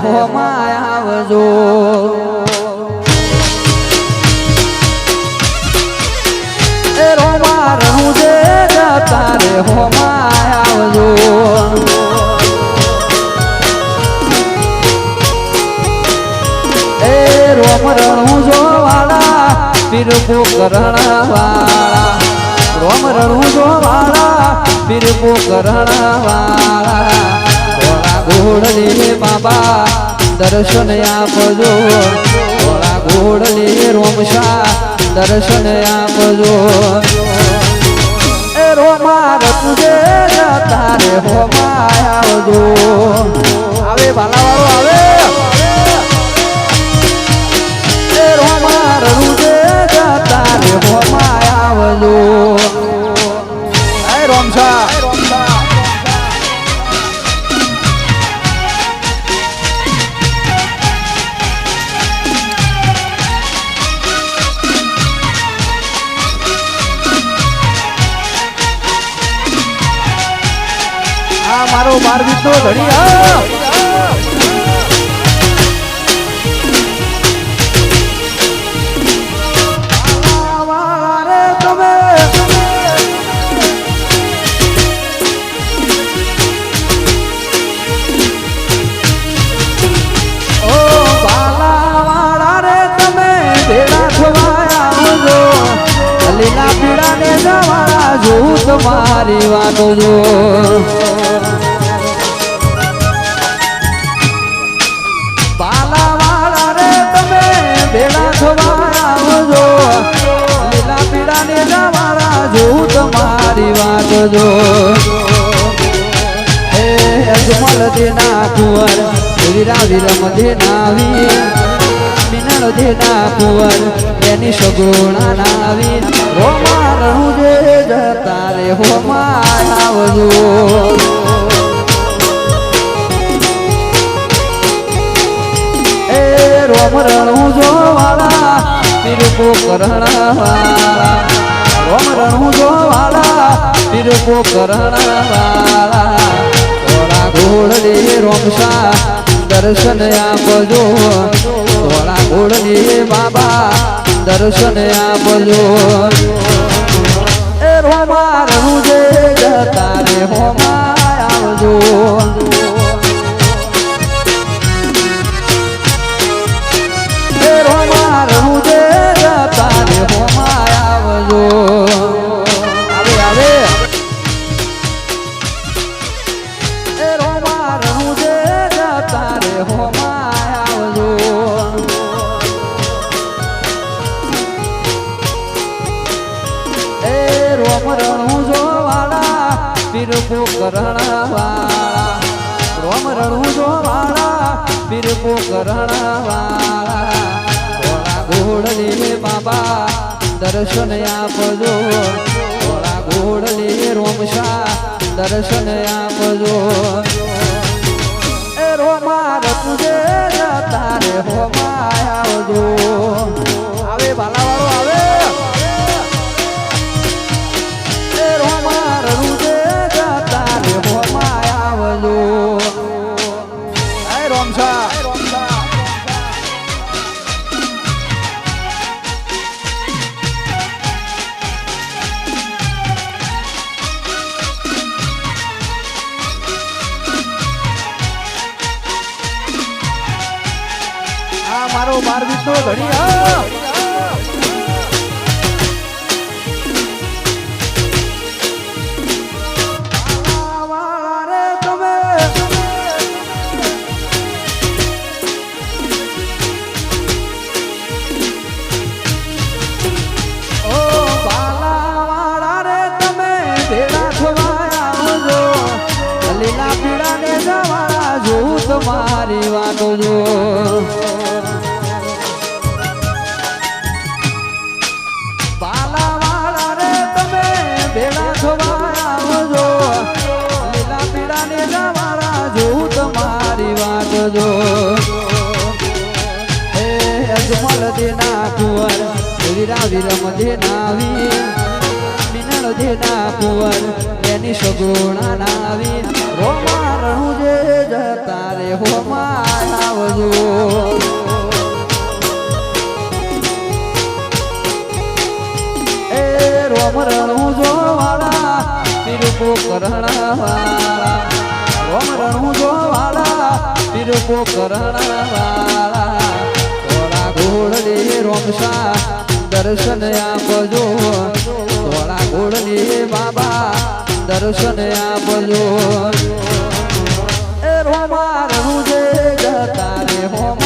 હોમાં આવજો એ રોમા રહું જે જતા હોમાં આવજો એ રોમ રણું જો વાળા પીરપો કરણ વાળા રોમ રણું જો વાળા પીરપો કરણ વાળા થોડા ઘોડલે બાબા દર્શન આપજો થોડા ઘોડલે રોમશા દર્શન આપજો એ રોમા રતુજે તારે હોમા આવજો. આવે બાલાવાળો, આવે. એ રોમા રણુજે તારે હોમાં આવજો. એ રોમસા મારો બાર નો ધણી લીલા પીળા ને જવા જોઉં તમારી વાતો જો. જો હે અજમલ દેના કુંવર, વીરા વિરમ દેનાવી મિનળ દેના કુંવર, એની સગુણા નાવી હો મારું જે જતા રે હો મારાવજો એ રોમ પીરપો કરણ વાળા રોમ રણું જો વાળા પીરપો કરણ વાળા થોડા ઘોડલે રોમશા, દર્શન આપજો. થોડા ઘોડલે બાબા, દર્શન આપજો. રોમા રણું જતા રે હોમા આવજો. પીરપો કરણ વાળા રોમ રણું જો વાળા પીરપો કરણ વાળા થોડા ઘોડલે બાબા, દર્શન આપજો. થોડા ઘોડલે રોમશા, દર્શન આપજો. એ રોમા રતુજે જતા રે હોમા રોમસા આ મારો બારવીસ નો ધણી હા. તમારી વાતો જો. બાલા વાળા રે, તમે ભેળા થવા આવજો લીલા પીળા ને જવાળા જોઉં દેના કુંવર એની સગુણા નાવી. રોમા રણું જે જતા રે હોમાં આવજો એ રોમ રણું જોવાળા પીરકો કરણાવાળા રોમ રણું જોવાળા પીરકો કરણાવાળા થોડા ઘોડલે રોમસા દર્શન આપજો. ધોળા ગોળની બાબા દર્શન આપજો. એ રોમાર રૂજે જતા રે હોમ